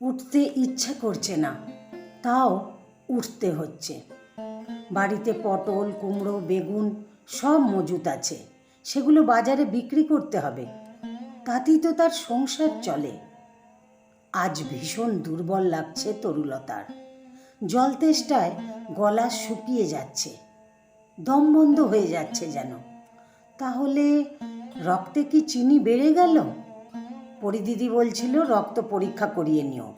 উঠতে ইচ্ছা করছে না, তাও উঠতে হচ্ছে। বাড়িতে পটল, কুমড়ো, বেগুন সব মজুত আছে, সেগুলো বাজারে বিক্রি করতে হবে। তাতেই তো তার সংসার চলে। আজ ভীষণ দুর্বল লাগছে তরুলতার। জল তেষ্টায় গলা শুকিয়ে যাচ্ছে, দম বন্ধ হয়ে যাচ্ছে যেন। তাহলে রক্তে কি চিনি বেড়ে গেল? পরিদিদি বলছিল, রক্ত পরীক্ষা করিয়ে নিও।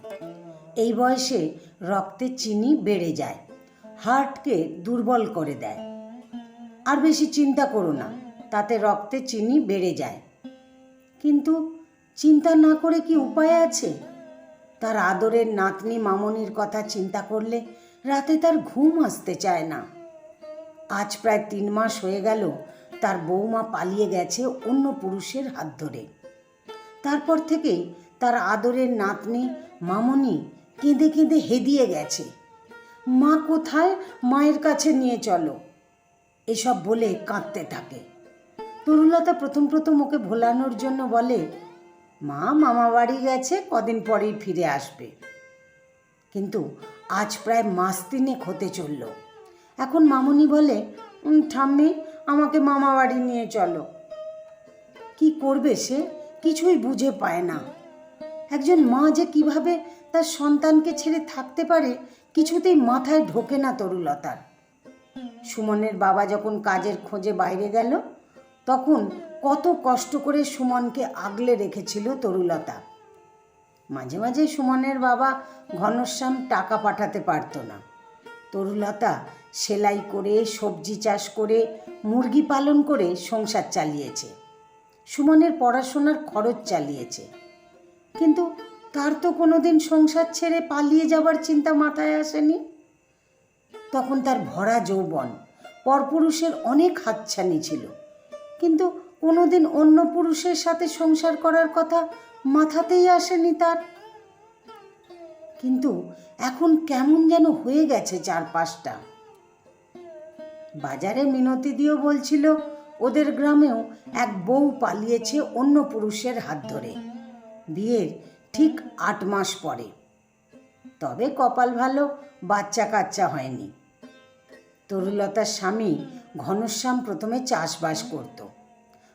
এই বয়সে রক্তে চিনি বেড়ে যায়, হার্টকে দুর্বল করে দেয়। আর বেশি চিন্তা করো না, তাতে রক্তে চিনি বেড়ে যায়। কিন্তু চিন্তা না করে কি উপায় আছে? তার আদরের নাতনি মামনির কথা চিন্তা করলে রাতে তার ঘুম আসতে চায় না। আজ প্রায় তিন মাস হয়ে গেল, তার বৌমা পালিয়ে গেছে অন্য পুরুষের হাত ধরে। তারপর থেকেই তার আদরের নাতনি মামনি কেঁদে কেঁদে হেদিয়ে গেছে। মা কোথায়? মায়ের কাছে নিয়ে চলো। এসব বলে কাঁদতে থাকে। তরুলতা প্রথম প্রথম ওকে ভোলানোর জন্য বলে মা মামা বাড়ি গেছে কদিন পরেই ফিরে আসবে। কিন্তু আজ প্রায় মাস তিনেক হতে চলল। এখন মামনি বলে "উম, ঠাম্মি আমাকে মামা বাড়ি নিয়ে চলো। কি করবে সে? কিছুই বুঝে পায় না। একজন মা যে কীভাবে তার সন্তানকে ছেড়ে থাকতে পারে, কিছুতেই মাথায় ঢোকে না তরুলতার। সুমনের বাবা যখন কাজের খোঁজে বাইরে গেল, তখন কত কষ্ট করে সুমনকে আগলে রেখেছিল তরুলতা। মাঝে মাঝে সুমনের বাবা ঘনশ্যাম টাকা পাঠাতে পারতো না। তরুলতা সেলাই করে, সবজি চাষ করে, মুরগি পালন করে সংসার চালিয়েছে। সুমনের পড়াশোনার খরচ চালিয়েছে। কিন্তু তার তো কোনোদিন সংসার ছেড়ে পালিয়ে যাবার চিন্তা মাথায় আসেনি। তখন তার ভরা যৌবন পরপুরুষের অনেক হাতছানি ছিল। কিন্তু কোনোদিন অন্য পুরুষের সাথে সংসার করার কথা মাথাতেই আসেনি তার। কিন্তু এখন কেমন যেন হয়ে গেছে চারপাশটা। বাজারে মিনতি দিয়েও বলছিল ওদের গ্রামেও এক বউ পালিয়েছে অন্য পুরুষের হাত ধরে। বিয়ের ঠিক আট মাস পরে। তবে কপাল ভালো বাচ্চা কাচ্চা হয়নি। তরুলতার স্বামী ঘনশ্যাম প্রথমে চাষবাস করত।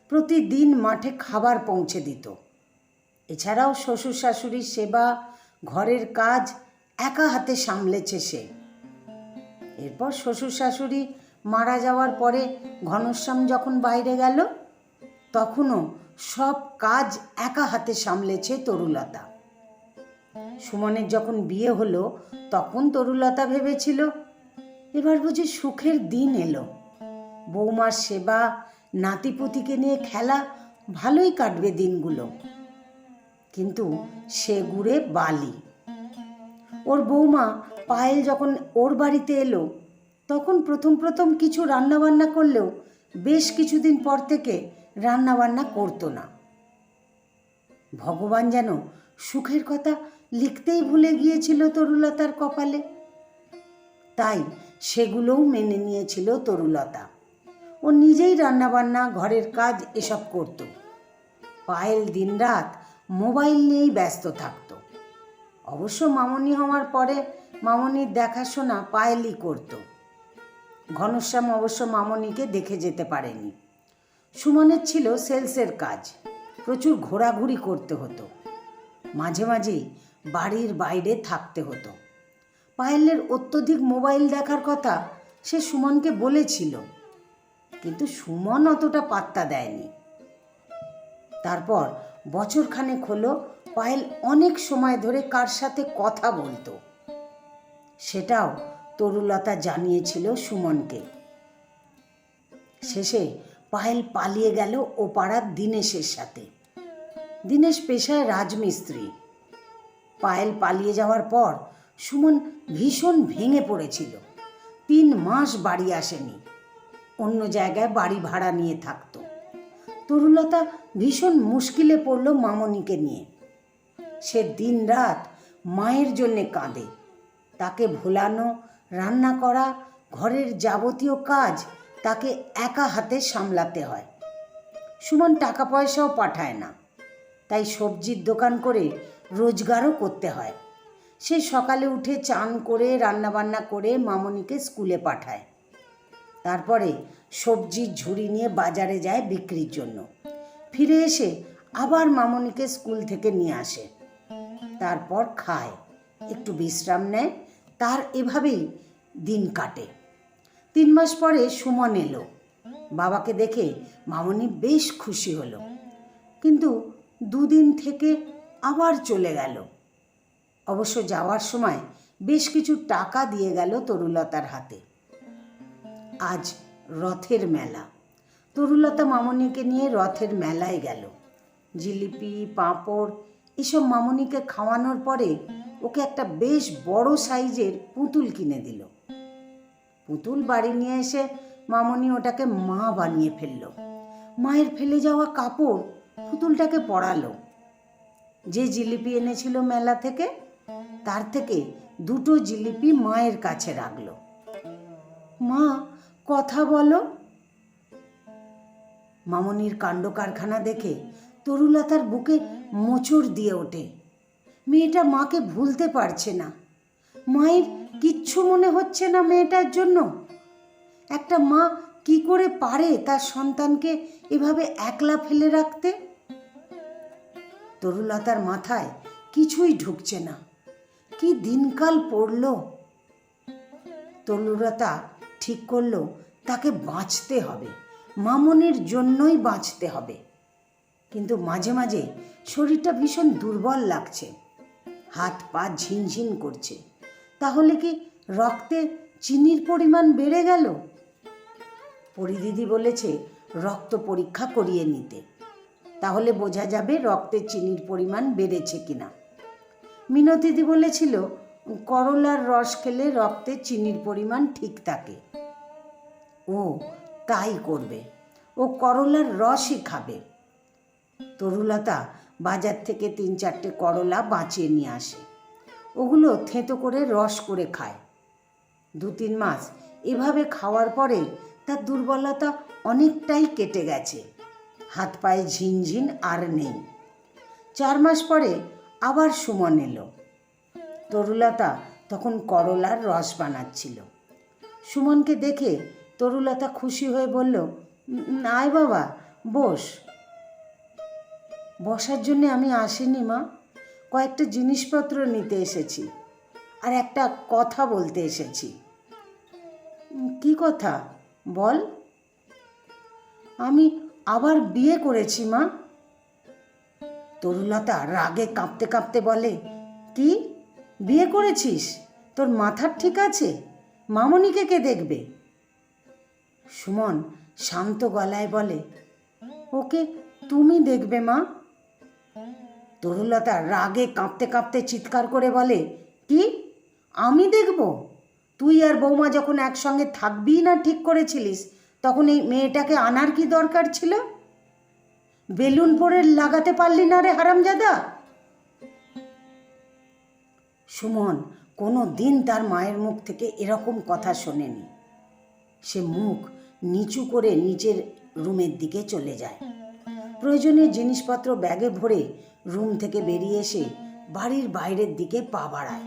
প্রতিদিন মাঠে খাবার পৌঁছে দিত। এছাড়াও শ্বশুর শাশুড়ির সেবা, ঘরের কাজ একা হাতে সামলেছে সে। এরপর শ্বশুর শাশুড়ি মারা যাওয়ার পরে ঘনশ্যাম যখন বাইরে গেল, তখনও সব কাজ একা হাতে সামলেছে তরুলতা। সুমনের যখন বিয়ে হলো, তখন তরুলতা ভেবেছিল, এবার বুঝি সুখের দিন এলো। বৌমার সেবা, নাতিপুতিকে নিয়ে খেলা, ভালোই কাটবে দিনগুলো। কিন্তু সে গুড়ে বালি। ওর বৌমা পায়েল যখন ওর বাড়িতে এলো তখন প্রথম প্রথম কিছু রান্নাবান্না করলেও বেশ কিছুদিন পর থেকে রান্নাবান্না করতো না। ভগবান যেন সুখের কথা লিখতেই ভুলে গিয়েছিল তরুলতার কপালে। তাই সেগুলোও মেনে নিয়েছিল তরুলতা। ও নিজেই রান্নাবান্না, ঘরের কাজ এসব করত। পায়েল দিনরাত মোবাইল নিয়েই ব্যস্ত থাকত। অবশ্য মামনি হওয়ার পরে মামনির দেখাশোনা পায়েলই করত। ঘনশ্যাম অবশ্য মামনিকে দেখে যেতে পারেনি। সুমনের ছিল সেলসের কাজ, প্রচুর ঘোরাঘুরি করতে হতো। মাঝে মাঝেই বাড়ির বাইরে থাকতে হতো। পায়েলের অত্যধিক মোবাইল দেখার কথা সে সুমনকে বলেছিল, কিন্তু সুমন অতটা পাত্তা দেয়নি। তারপর বছরখানেক হলো পায়েল অনেক সময় ধরে কার সাথে কথা বলতো। সেটাও তরুলতা জানিয়েছিল সুমনকে। শেষে পায়েল পালিয়ে গেল ও পাড়ার দীনেশের সাথে। দীনেশ পেশায় রাজমিস্ত্রি। পায়েল পালিয়ে যাওয়ার পর সুমন ভীষণ ভেঙে পড়েছিল। তিন মাস বাড়ি আসেনি। অন্য জায়গায় বাড়ি ভাড়া নিয়ে থাকতো। তরুলতা ভীষণ মুশকিলে পড়ল মামনিকে নিয়ে। সে দিন রাত মায়ের জন্যে কাঁদে। তাকে ভোলানো রান্না করা, ঘরের যাবতীয় কাজ তাকে একা হাতে সামলাতে হয়। সুমন টাকা পয়সাও পাঠায় না। তাই সবজির দোকান করে রোজগারও করতে হয়। সে সকালে উঠে চান করে, রান্নাবান্না করে মামনিকে স্কুলে পাঠায়। তারপরে সবজির ঝুড়ি নিয়ে বাজারে যায় বিক্রির জন্য। ফিরে এসে আবার মামনিকে স্কুল থেকে নিয়ে আসে। তারপর খায়। একটু বিশ্রাম নেয়। তার এভাবেই দিন কাটে। তিন মাস পরে সুমন এলো। বাবাকে দেখে মামনি বেশ খুশি হলো। কিন্তু দুদিন থেকে আবার চলে গেল। অবশ্য যাওয়ার সময় বেশ কিছু টাকা দিয়ে গেল তরুলতার হাতে। আজ রথের মেলা। তরুলতা মামনিকে নিয়ে রথের মেলায় গেল। জিলিপি, পাঁপড় এসব মামনিকে খাওয়ানোর পরে ওকে একটা বেশ বড় সাইজের পুতুল কিনে দিল। পুতুল বাড়ি নিয়ে এসে মামনি ওটাকে মা বানিয়ে ফেলল। মায়ের ফেলে যাওয়া কাপড় পুতুলটাকে পরালো। যে জিলিপি এনেছিল মেলা থেকে, তার থেকে দুটো জিলিপি মায়ের কাছে রাখল। মা, কথা বলো। মামনির কাণ্ড কারখানা দেখে তরুলতার বুকে মোচড় দিয়ে ওঠে। মেয়েটা মাকে ভুলতে পারছে না। মায়ের কিচ্ছু মনে হচ্ছে না মেয়েটার জন্য। একটা মা কি করে পারে তার সন্তানকে এভাবে একলা ফেলে রাখতে? তরুলতার মাথায় কিছুই ঢুকছে না। কি দিনকাল পড়ল। তরুলতা ঠিক করল, তাকে বাঁচতে হবে। মামনের জন্যই বাঁচতে হবে। কিন্তু মাঝে মাঝে শরীরটা ভীষণ দুর্বল লাগছে। হাত পা ঝিনঝিন করছে। তাহলে কি রক্তে চিনির পরিমাণ বেড়ে গেল? পরিদিদি বলেছে, রক্ত পরীক্ষা করিয়ে নিতে। তাহলে বোঝা যাবে রক্তে চিনির পরিমাণ বেড়েছে কিনা। মিনতিদি বলেছিল, করলার রস খেলে রক্তে চিনির পরিমাণ ঠিক থাকে। ও তাই করবে। ও করলার রসই খাবে। তরুলতা বাজার থেকে তিন চারটে করলা বাঁচিয়ে নিয়ে আসে। ওগুলো থেঁতো করে রস করে খায়। দু তিন মাস এভাবে খাওয়ার পরে তার দুর্বলতা অনেকটাই কেটে গেছে। হাত পায়ে ঝিনঝিন আর নেই। চার মাস পরে আবার সুমন এলো। তরুলতা তখন করলার রস বানাচ্ছিল। সুমনকে দেখে তরুলতা খুশি হয়ে বলল "উম, আয় বাবা বস। বসার জন্যে আমি আসিনি মা। কয়েকটা জিনিসপত্র নিতে এসেছি আর একটা কথা বলতে এসেছি। "উম, কি কথা? বল। আমি আবার বিয়ে করেছি মা। তরুলতা রাগে কাঁপতে কাঁপতে বলে কি? বিয়ে করেছিস? তোর মাথার ঠিক আছে? মামনিকে কে দেখবে? সুমন শান্ত গলায় বলে ওকে তুমি দেখবে মা। তরুলতা রাগে কাঁপতে কাঁপতে চিৎকার করে বলে, কি? আমি দেখব? তুই আর বৌমা যখন একসঙ্গে থাকবি না ঠিক করেছিলিস, তখন এই মেয়েটাকে আনার কি দরকার ছিল? বেলুন পরে লাগাতে পারলি না রে হারামজাদা? সুমন কোনো দিন তার মায়ের মুখ থেকে এরকম কথা শোনেনি। সে মুখ নিচু করে নিচের রুমের দিকে চলে যায়। প্রয়োজনীয় জিনিসপত্র ব্যাগে ভরে রুম থেকে বেরিয়ে এসে বাড়ির বাইরের দিকে পা বাড়ায়।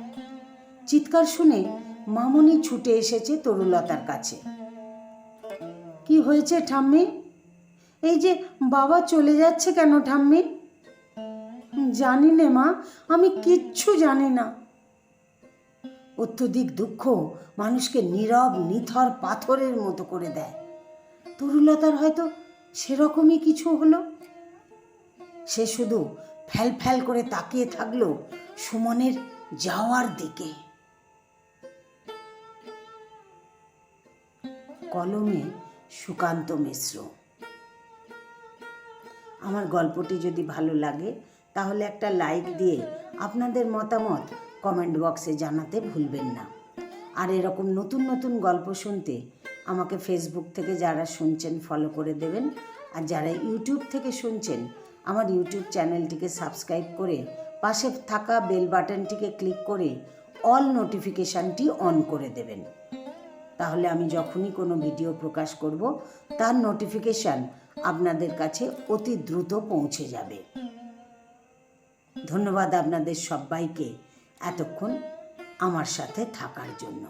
চিৎকার শুনে মামনি ছুটে এসেছে তরুলতার কাছে। কি হয়েছে ঠাম্মি? এই যে বাবা চলে যাচ্ছে কেন ঠাম্মি? জানি নে মা, আমি কিচ্ছু জানি না। অত্যধিক দুঃখ মানুষকে নীরব, নিথর পাথরের মতো করে দেয়। তরুলতার হয়তো সেরকমই কিছু হলো? সে শুধু ফ্যাল ফ্যাল করে তাকিয়ে থাকল সুমনের যাওয়ার দিকে। কলমে সুকান্ত মিশ্র। আমার গল্পটি যদি ভালো লাগে, তাহলে একটা লাইক দিয়ে আপনাদের মতামত কমেন্ট বক্সে জানাতে ভুলবেন না। আর এরকম নতুন নতুন গল্প শুনতে আমাকে ফেসবুক থেকে যারা শুনছেন ফলো করে দেবেন। আর যারা ইউটিউব থেকে শুনছেন, আমার ইউটিউব চ্যানেলটিকে সাবস্ক্রাইব করে পাশে থাকা বেল বাটনটিকে ক্লিক করে অল নোটিফিকেশানটি অন করে দেবেন। তাহলে আমি যখনই কোনো ভিডিও প্রকাশ করব, তার নোটিফিকেশান আপনাদের কাছে অতি দ্রুত পৌঁছে যাবে। ধন্যবাদ আপনাদের সবাইকে এতক্ষণ আমার সাথে থাকার জন্য।